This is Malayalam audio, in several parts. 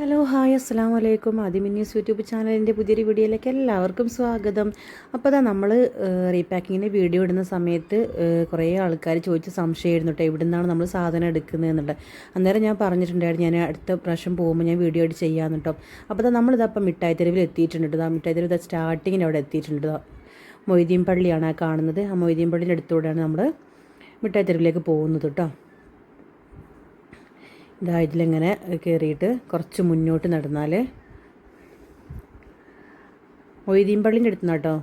ഹലോ ഹായ് അസ്സാം വലൈക്കും ആദിമിന്യൂസ് യൂട്യൂബ് ചാനലിന്റെ പുതിയൊരു വീഡിയോയിലേക്ക് എല്ലാവർക്കും സ്വാഗതം. അപ്പോൾ അതാ നമ്മൾ റീപാക്കിങ്ങിന്റെ വീഡിയോ ഇടുന്ന സമയത്ത് കുറേ ആൾക്കാർ ചോദിച്ച സംശയമായിരുന്നു കേട്ടോ എവിടെ നിന്നാണ് നമ്മൾ സാധനം എടുക്കുന്നത് എന്നുള്ളത്. അന്നേരം ഞാൻ പറഞ്ഞിട്ടുണ്ടായിരുന്നു ഞാൻ അടുത്ത പ്രാവശ്യം പോകുമ്പോൾ ഞാൻ വീഡിയോ ആയിട്ട് ചെയ്യാമെന്ന് കേട്ടോ അപ്പോൾ അതാ നമ്മളിതപ്പം മിഠായി തെരുവിൽ എത്തിയിട്ടുണ്ട് ആ മിഠായി തെരുവ് സ്റ്റാർട്ടിങ്ങിന് അവിടെ എത്തിയിട്ടുണ്ട് മൊയ്തീൻ പള്ളിയാണ് കാണുന്നത്. ആ മൊയ്തീൻ പള്ളിയുടെ അടുത്തൂടെയാണ് നമ്മൾ മിഠായി തെരുവിലേക്ക് പോകുന്നത് കേട്ടോ ഇതാ ഇതിലിങ്ങനെ കയറിയിട്ട് കുറച്ച് മുന്നോട്ട് നടന്നാൽ മൊയ്തീൻ പള്ളിന്റെ അടുത്ത് കേട്ടോ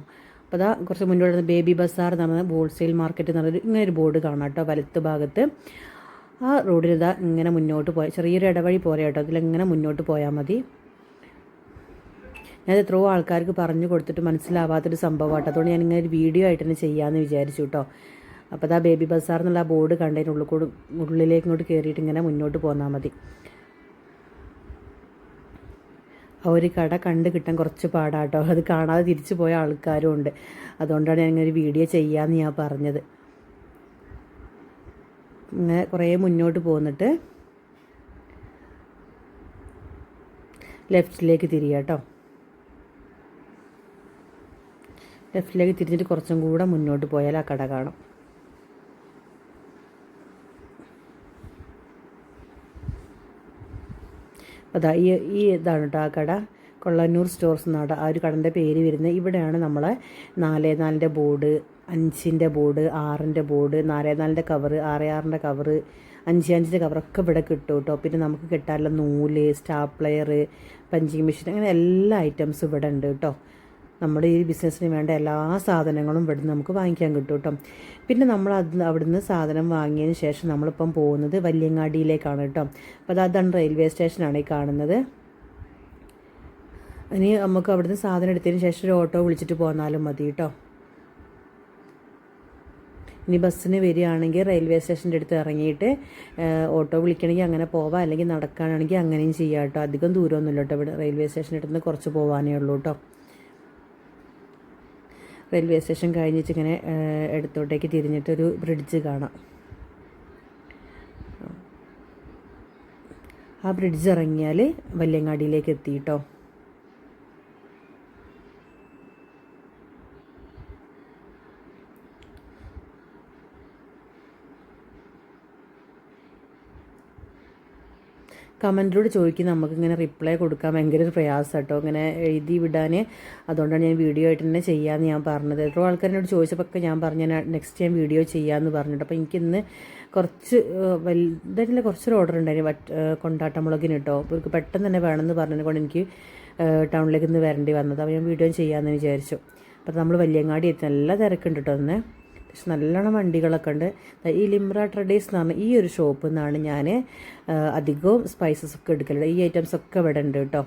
അപ്പോൾ അതാ കുറച്ച് മുന്നോട്ട് ബേബി ബസാർ എന്ന് പറഞ്ഞ ഹോൾസെയിൽ മാർക്കറ്റ് എന്ന് പറഞ്ഞൊരു ഇങ്ങനെ ഒരു ബോർഡ് കാണാം കേട്ടോ വലത്ത് ഭാഗത്ത്. ആ റോഡിൽ ഇതാ ഇങ്ങനെ മുന്നോട്ട് പോയ ചെറിയൊരു ഇടവഴി പോലെ കേട്ടോ അതിലിങ്ങനെ മുന്നോട്ട് പോയാൽ മതി. ഞാൻ എത്രയോ ആൾക്കാർക്ക് പറഞ്ഞു കൊടുത്തിട്ട് മനസ്സിലാവാത്തൊരു സംഭവമാട്ടോ അതുകൊണ്ട് ഞാൻ ഇങ്ങനെ ഒരു വീഡിയോ ആയിട്ട് തന്നെ ചെയ്യാമെന്ന് വിചാരിച്ചു കേട്ടോ അപ്പോൾ അതാ ബേബി ബസാർ എന്നുള്ള ആ ബോർഡ് കണ്ടതിന് ഉള്ളിൽ കൂടെ ഉള്ളിലേക്ക് ഇങ്ങോട്ട് കയറിയിട്ട് ഇങ്ങനെ മുന്നോട്ട് പോന്നാൽ മതി. ആ ഒരു കട കണ്ട് കിട്ടാൻ കുറച്ച് പാടാട്ടോ. അത് കാണാതെ തിരിച്ചു പോയ ആൾക്കാരും ഉണ്ട്. അതുകൊണ്ടാണ് ഞാൻ ഇങ്ങനെ ഒരു വീഡിയോ ചെയ്യാമെന്ന് ഞാൻ പറഞ്ഞത്. ഇങ്ങനെ കുറേ മുന്നോട്ട് പോന്നിട്ട് ലെഫ്റ്റിലേക്ക് തിരിയാട്ടോ ലെഫ്റ്റിലേക്ക് തിരിഞ്ഞിട്ട് കുറച്ചും കൂടെ മുന്നോട്ട് പോയാൽ ആ കട കാണാം. അതാ ഈ ഈ ഇതാണ് കേട്ടോ ആ കട. കൊള്ളന്നൂർ സ്റ്റോർസ് എന്നാണ് ആ ഒരു കടന്റെ പേര് വരുന്നത്. ഇവിടെയാണ് നമ്മളെ നാല് നാലിന്റെ ബോർഡ് അഞ്ചിന്റെ ബോർഡ് ആറിന്റെ ബോർഡ് നാല് നാലിന്റെ കവറ് ആറ് ആറിന്റെ കവറ് അഞ്ച് അഞ്ചിന്റെ കവറൊക്കെ ഇവിടെ കിട്ടും കേട്ടോ പിന്നെ നമുക്ക് കിട്ടാനുള്ള നൂൽ സ്റ്റാപ്ലെയർ പഞ്ചിങ് മെഷീൻ അങ്ങനെ എല്ലാ ഐറ്റംസും ഇവിടെ ഉണ്ട് കേട്ടോ നമ്മുടെ ഈ ബിസിനസ്സിന് വേണ്ട എല്ലാ സാധനങ്ങളും ഇവിടെ നിന്ന് നമുക്ക് വാങ്ങിക്കാൻ കിട്ടും കേട്ടോ. പിന്നെ നമ്മൾ അത് അവിടുന്ന് സാധനം വാങ്ങിയതിന് ശേഷം നമ്മളിപ്പം പോകുന്നത് വല്യങ്ങാടിയിലേക്കാണ് കേട്ടോ. അപ്പോൾ അത് അതാണ് റെയിൽവേ സ്റ്റേഷനാണ് ഈ കാണുന്നത്. ഇനി നമുക്ക് അവിടുന്ന് സാധനം എടുത്തതിന് ശേഷം ഒരു ഓട്ടോ വിളിച്ചിട്ട് പോന്നാലും മതി കേട്ടോ. ഇനി ബസ്സിന് വരികയാണെങ്കിൽ റെയിൽവേ സ്റ്റേഷന്റെ അടുത്ത് ഇറങ്ങിയിട്ട് ഓട്ടോ വിളിക്കണമെങ്കിൽ അങ്ങനെ പോവാം. അല്ലെങ്കിൽ നടക്കാനാണെങ്കിൽ അങ്ങനെയും ചെയ്യാം കേട്ടോ. അധികം ദൂരമൊന്നുമില്ല കേട്ടോ. ഇവിടെ റെയിൽവേ സ്റ്റേഷന്റെ അടുത്ത് കുറച്ച് പോകാനേ ഉള്ളൂ കേട്ടോ. റെയിൽവേ സ്റ്റേഷൻ കഴിഞ്ഞിട്ട് ഇങ്ങനെ ഇടത്തോട്ടേക്ക് തിരിഞ്ഞിട്ടൊരു ബ്രിഡ്ജ് കാണാം. ആ ബ്രിഡ്ജ് ഇറങ്ങിയാൽ വല്യങ്ങാടിയിലേക്ക് എത്തി കേട്ടോ കമന്റിലൂടെ ചോദിക്കുന്ന. നമുക്കിങ്ങനെ റിപ്ലൈ കൊടുക്കാൻ ഭയങ്കര ഒരു പ്രയാസം കേട്ടോ ഇങ്ങനെ എഴുതി വിടാൻ അതുകൊണ്ടാണ് ഞാൻ വീഡിയോ ആയിട്ട് തന്നെ ചെയ്യാമെന്ന് ഞാൻ പറഞ്ഞത്. എത്രയോ ആൾക്കാരോട് ചോദിച്ചപ്പോൾ ഒക്കെ ഞാൻ പറഞ്ഞു നെക്സ്റ്റ് ഞാൻ വീഡിയോ ചെയ്യാമെന്ന് പറഞ്ഞിട്ട്. അപ്പോൾ എനിക്കിന്ന് കുറച്ച് വലുതായിട്ടുള്ള കുറച്ചൊരു ഓർഡർ ഉണ്ടായിരുന്നു. വറ്റ് കൊണ്ടാട്ടമുളകിന് കേട്ടോ എനിക്ക് പെട്ടെന്ന് തന്നെ വേണമെന്ന് പറഞ്ഞത് കൊണ്ട് എനിക്ക് ടൗണിലേക്ക് ഇന്ന് വരേണ്ടി വന്നത്. അപ്പോൾ ഞാൻ വീഡിയോ ചെയ്യാമെന്ന് വിചാരിച്ചു. അപ്പോൾ നമ്മൾ വലിയങ്ങാടി എത്തി. നല്ല തിരക്കുണ്ട് കേട്ടോ ഒന്ന് പക്ഷെ നല്ലോണം വണ്ടികളൊക്കെ ഉണ്ട്. ഈ ലിംറ ട്രഡീസ് എന്ന് പറഞ്ഞ ഈ ഒരു ഷോപ്പിൽ നിന്നാണ് ഞാൻ അധികവും സ്പൈസസ് ഒക്കെ എടുക്കലുള്ളത് ഈ ഐറ്റംസ് ഒക്കെ ഇവിടെ ഉണ്ട് കേട്ടോ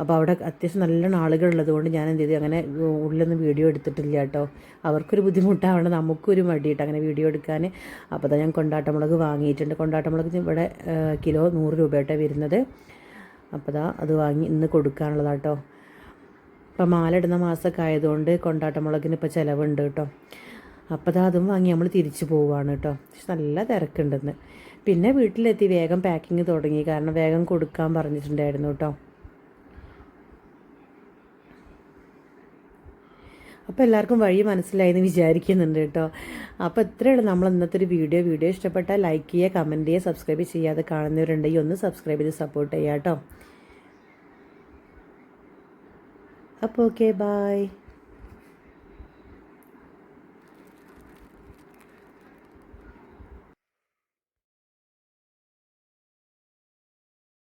അപ്പോൾ അവിടെ അത്യാവശ്യം നല്ലോണം ആളുകളുള്ളത് കൊണ്ട് ഞാൻ എന്ത് ചെയ്തു? അങ്ങനെ ഉള്ളിലൊന്നും വീഡിയോ എടുത്തിട്ടില്ല കേട്ടോ അവർക്കൊരു ബുദ്ധിമുട്ടാവണം നമുക്കൊരു മടിയിട്ട് അങ്ങനെ വീഡിയോ എടുക്കാൻ അപ്പോൾ തന്നെ ഞാൻ കൊണ്ടാട്ടമുളക് വാങ്ങിയിട്ടുണ്ട്. കൊണ്ടാട്ടമുളക് ഇവിടെ കിലോ നൂറ് രൂപയായിട്ടാണ് വരുന്നത്. അപ്പോൾ ദാ അത് വാങ്ങി ഇന്ന് കൊടുക്കാനുള്ളതാട്ടോ ഇപ്പം മാല ഇടുന്ന മാസമൊക്കെ ആയതുകൊണ്ട് കൊണ്ടാട്ടമുളകിന് ഇപ്പോൾ ചിലവുണ്ട് കേട്ടോ അപ്പോൾ അതും വാങ്ങി നമ്മൾ തിരിച്ചു പോവുകയാണ് കേട്ടോ പക്ഷെ നല്ല തിരക്കുണ്ടെന്ന്. പിന്നെ വീട്ടിലെത്തി വേഗം പാക്കിങ് തുടങ്ങി. കാരണം വേഗം കൊടുക്കാൻ പറഞ്ഞിട്ടുണ്ടായിരുന്നു കേട്ടോ അപ്പോൾ എല്ലാവർക്കും വഴി മനസ്സിലായി എന്ന് വിചാരിക്കുന്നുണ്ട് കേട്ടോ അപ്പോൾ ഇത്രയുള്ള നമ്മൾ ഇന്നത്തെ ഒരു വീഡിയോ. വീഡിയോ ഇഷ്ടപ്പെട്ടാൽ ലൈക്ക് ചെയ്യുക കമന്റ് ചെയ്യുക സബ്സ്ക്രൈബ് ചെയ്യാതെ കാണുന്നവരുണ്ടെങ്കിൽ ഒന്ന് സബ്സ്ക്രൈബ് ചെയ്ത് സപ്പോർട്ട് ചെയ്യാം കേട്ടോ അപ്പോൾ ഓക്കെ ബായ്